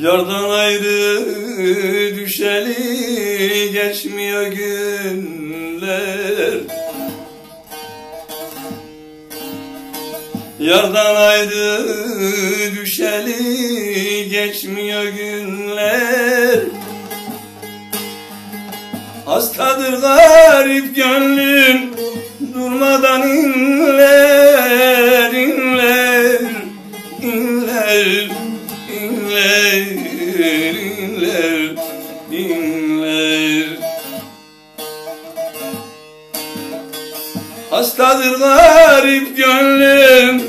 Yardan ayrı düşeli geçmiyor günler. Yardan ayrı düşeli geçmiyor günler. Hastadır garip gönlüm durmadan inler inler inler inler Hastadır garip gönlüm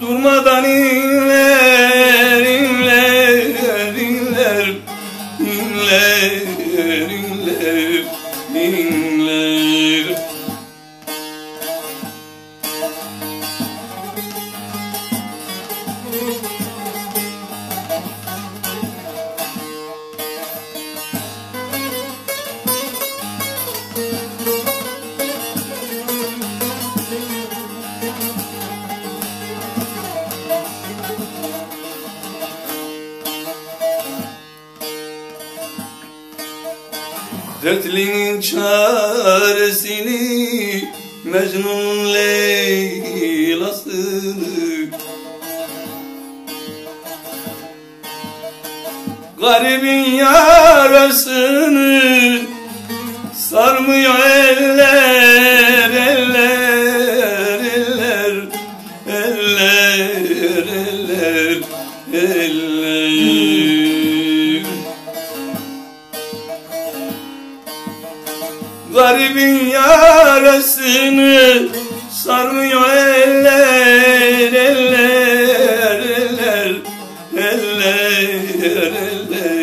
durmadan inler inler inler. İnler inler inler Dertlinin çaresini Mecnun Leyla'sını Garibin yarasını Sarmıyor eller, Garibin yarasını sarmıyor eller, eller, eller, eller, eller,